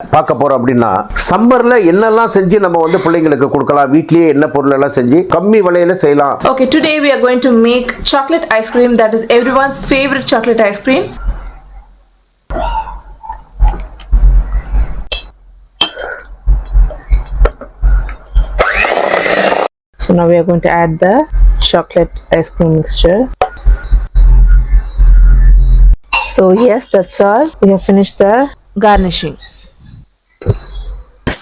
பார்க்க போறோம் அப்படின்னா சம்மர்ல என்னெல்லாம் செஞ்சு நம்ம வந்து பிள்ளைங்களுக்கு கொடுக்கலாம் வீட்லயே என்ன பொருள் எல்லாம் செஞ்சு கம்மி விலையில செய்யலாம் okay today we are going to make chocolate ice cream that is everyone's favourite chocolate ice cream So now we are going to add the chocolate ice cream mixture. So yes, that's all. We have finished the garnishing.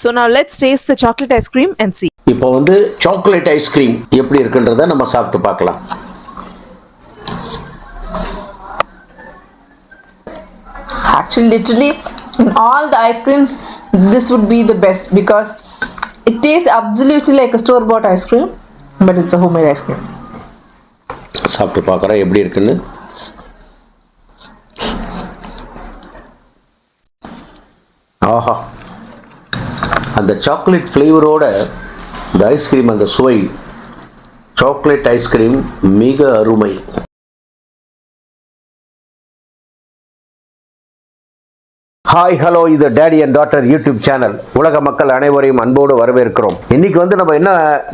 So now let's taste the chocolate ice cream and see. இப்போ வந்து chocolate ice cream எப்படி இருக்குன்றத நம்ம சாப்பிட்டு பார்க்கலாம் Actually, literally, in all the ice creams, this would be the best because it tastes absolutely like a store bought ice cream, but it's a homemade ice cream. சாப்பிட்டு பார்க்குறோம் எப்படி இருக்குன்னு ஆஹா அந்த சாக்லேட் ஃப்ளேவரோட இந்த ஐஸ்கிரீம் அந்த சுவை சாக்லேட் ஐஸ்கிரீம் மிக அருமை. ஹாய் ஹலோ இது daddy and daughter YouTube channel உலக மக்கள் அனைவரையும் அன்போடு வரவேற்கிறோம். இன்னைக்கு வந்து நம்ம என்ன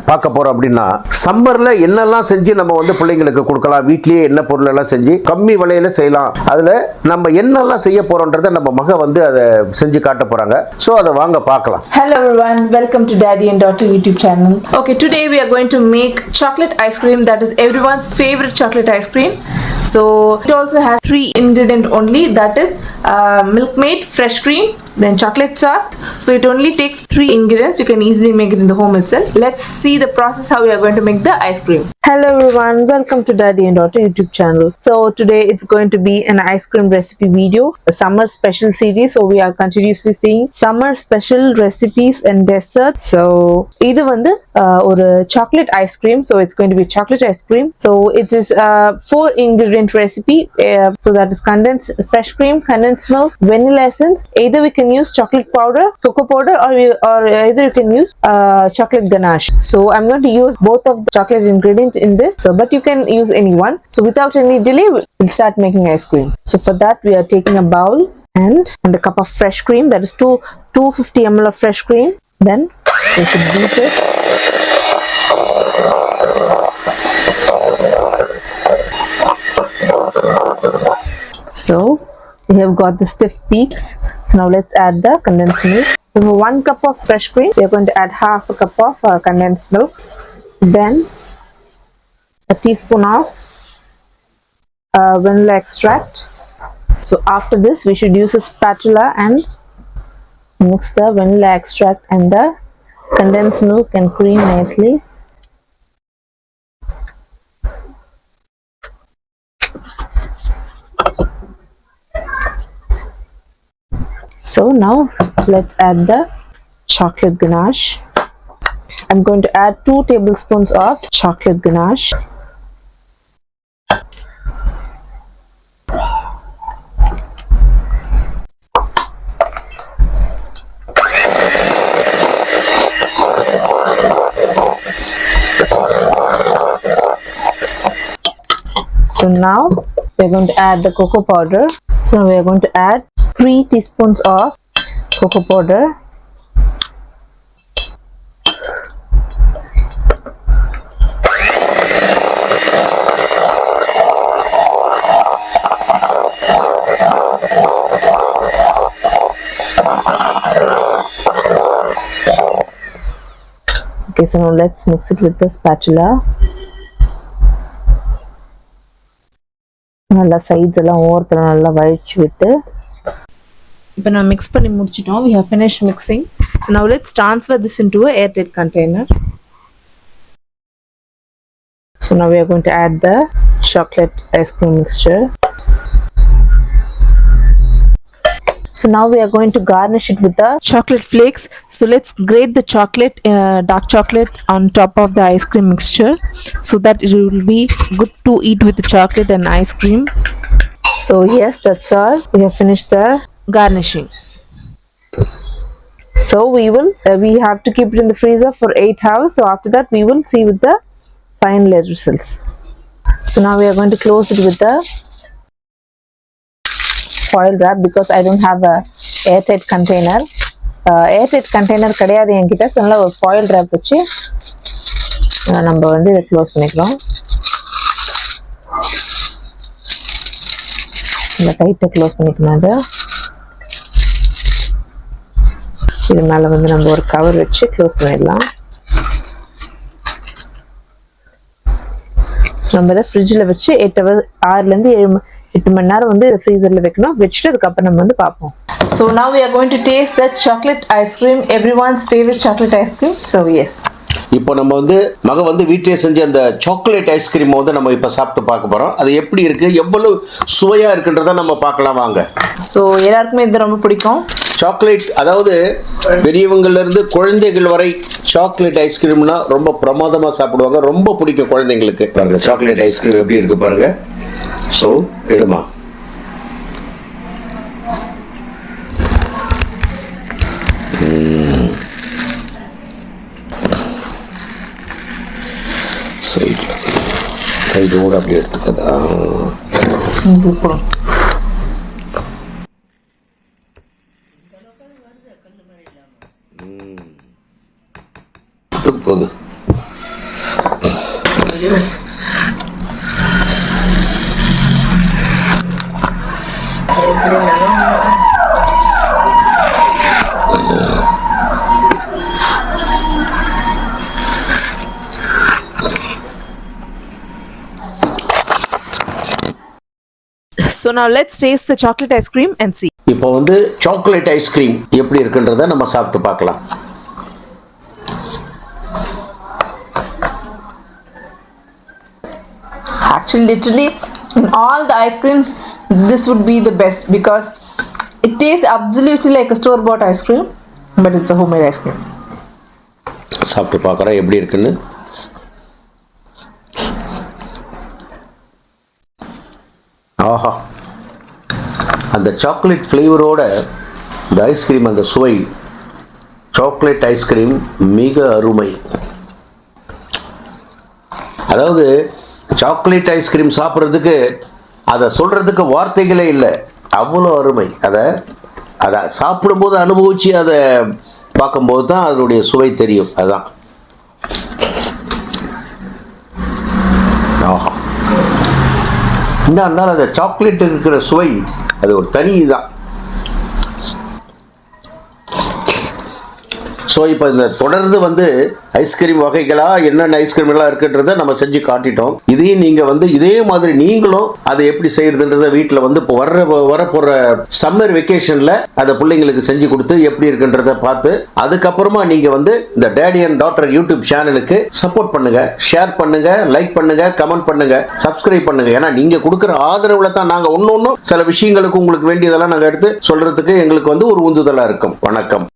பார்க்க போறோம் அப்படின்னா சம்மர்ல என்னெல்லாம் செஞ்சு நம்ம வந்து பிள்ளைங்களுக்கு கொடுக்கலாம் வீட்லயே என்ன பொருள் எல்லாம் செஞ்சு கம்மி விலையில செய்யலாம். அதுல நம்ம என்னெல்லாம் செய்ய போறோம்ன்றத நம்ம மக வந்து அதை செஞ்சு காட்ட போறாங்க. ஸோ அதை வாங்க பார்க்கலாம். Hello everyone welcome to daddy and daughter YouTube channel okay today we are going to make chocolate ice cream that is everyone's favourite chocolate ice cream. So it also has three ingredient only that is uh, milk made, fresh cream, then chocolate sauce. So it only takes three ingredients. You can easily make it in the home itself. Let's see the process how we are going to make the ice cream. Hello everyone. Welcome to Daddy and Daughter YouTube channel. So today it's going to be an ice cream recipe video, a summer special series. So we are continuously seeing summer special recipes and desserts. So either one the chocolate ice cream. So it's going to be chocolate ice cream. So it is a four ingredient recipe. Uh, so that is condensed fresh cream, condensed milk, vanilla essence. Either we can use chocolate powder, cocoa powder, or you, or either you can use uh, chocolate ganache. So I'm going to use both of the chocolate ingredients in this. So but you can use any one. So without any delay, we'll start making ice cream. So for that, we are taking a bowl and and a cup of fresh cream. That is two 250 ml of fresh cream. Then we should beat it. So we have got the stiff peaks. Now let's add the condensed milk. So for one cup of fresh cream, we are going to add half a cup of uh, condensed milk. Then a teaspoon of uh, vanilla extract. So after this, we should use a spatula and mix the vanilla extract and the condensed milk and cream nicely. So now let's add the chocolate ganache. I'm going to add 2 tablespoons of chocolate ganache. So now we're going to add the cocoa powder. So we're going to add 3 teaspoons of cocoa powder. Okay, so now let's mix it with the spatula. நல்லா sides எல்லாம் ஓரத்தில் நல்லா வழிச்சு விட்டு இப்போ நான் mix பண்ணி முடிச்சிட்டோம் we have finished mixing so now let's transfer this into a airtight container So now we are going to add the chocolate ice cream mixture. So now we are going to garnish it with the chocolate flakes so let's grate the chocolate uh, dark chocolate on top of the ice cream mixture so that it will be good to eat with the chocolate and ice cream so yes that's all we have finished the garnishing so we will uh, we have to keep it in the freezer for 8 hours so after that we will see with the final results so now we are going to close it with the foil wrap because I don't have a airtight container airtight container கிடையாது என்கிட்ட so அதனால ஒரு foil drop வச்சு அஹ், நம்ம வந்து இதை close பண்ணிக்கலாம் இந்த டைட்டை க்ளோஸ் பண்ணிக்கணும் அது இது மேலே வந்து நம்ம ஒரு கவர் வச்சு க்ளோஸ் பண்ணிடலாம். நம்ம இதை ஃப்ரிட்ஜில் வச்சு எட்டு ஹவர் ஆறுலேருந்து ஏழு எட்டு மணி நேரம் வந்து இதை ஃப்ரீசரில் வைக்கணும். வச்சுட்டு அதுக்கப்புறம் நம்ம வந்து பார்ப்போம். So now we are going to taste the chocolate ice cream everyone's favourite chocolate ice cream so yes. இப்போ நம்ம வந்து மக வந்து வீட்டிலே செஞ்ச அந்த சாக்லேட் ஐஸ்கிரீம் வந்து நம்ம இப்போ சாப்பிட்டு பார்க்க போகிறோம் அது எப்படி இருக்கு? எவ்வளவு சுவையாக இருக்குன்றத நம்ம பார்க்கலாம் வாங்க. ஸோ எல்லாருக்குமே இது ரொம்ப பிடிக்கும். சாக்லேட் அதாவது பெரியவங்கள்ல இருந்து குழந்தைகள் வரை சாக்லேட் ஐஸ்கிரீம்னா ரொம்ப பிரமாதமாக சாப்பிடுவாங்க. ரொம்ப பிடிக்கும் குழந்தைங்களுக்கு. பாருங்க சாக்லேட் ஐஸ்கிரீம் எப்படி இருக்கு பாருங்க. ஸோ எடுமா. சைடில் சைடோடு அப்படி எடுத்துக்கதா? போகுது So now let's taste the chocolate ice cream and see. இப்போ வந்து சாக்லேட் ஐஸ்கிரீம் எப்படி இருக்குன்றத நம்ம சாப்பிட்டு பார்க்கலாம் Actually, literally, in all the ice creams, this would be the best because it tastes absolutely like a store bought ice cream, but it's a homemade ice cream. சாப்பிட்டு பார்க்குறோம் எப்படி இருக்குன்னு ஆஹா அந்த சாக்லேட் ஃப்ளேவரோட இந்த ஐஸ்கிரீம் அந்த சுவை சாக்லேட் ஐஸ்கிரீம் மிக அருமை. அதாவது சாக்லேட் ஐஸ்கிரீம் சாப்பிட்றதுக்கு அதை சொல்கிறதுக்கு வார்த்தைகளே இல்லை. அவ்வளோ அருமை. அதை அதை சாப்பிடும்போது அனுபவித்து அதை பார்க்கும்போது தான் அதனுடைய சுவை தெரியும். அதுதான் ஆஹா. என்ன அந்த சாக்லேட் இருக்கிற சுவை அது ஒரு தனி தான் ஸோ இப்போ இந்த தொடர்ந்து வந்து ஐஸ்கிரீம் வகைகளா என்னென்ன ஐஸ்கிரீம் எல்லாம் இருக்குன்றத நம்ம செஞ்சு காட்டிட்டோம். இதையும் நீங்க வந்து இதே மாதிரி நீங்களும் அதை எப்படி செய்யறதுன்றத வீட்டில் வந்து இப்போ வர்ற வரப்போற சம்மர் வெக்கேஷன்ல அதை பிள்ளைங்களுக்கு செஞ்சு கொடுத்து எப்படி இருக்குன்றத பார்த்து அதுக்கப்புறமா நீங்க வந்து இந்த டேடி அண்ட் டாக்டர் யூடியூப் சேனலுக்கு சப்போர்ட் பண்ணுங்க. ஷேர் பண்ணுங்க லைக் பண்ணுங்க கமெண்ட் பண்ணுங்க சப்ஸ்கிரைப் பண்ணுங்க. ஏன்னா நீங்க கொடுக்குற ஆதரவுல தான் நாங்க ஒன்னொன்னும் சில விஷயங்களுக்கு உங்களுக்கு வேண்டியதெல்லாம் நாங்கள் எடுத்து சொல்றதுக்கு எங்களுக்கு வந்து ஒரு உந்துதலா இருக்கும். வணக்கம்.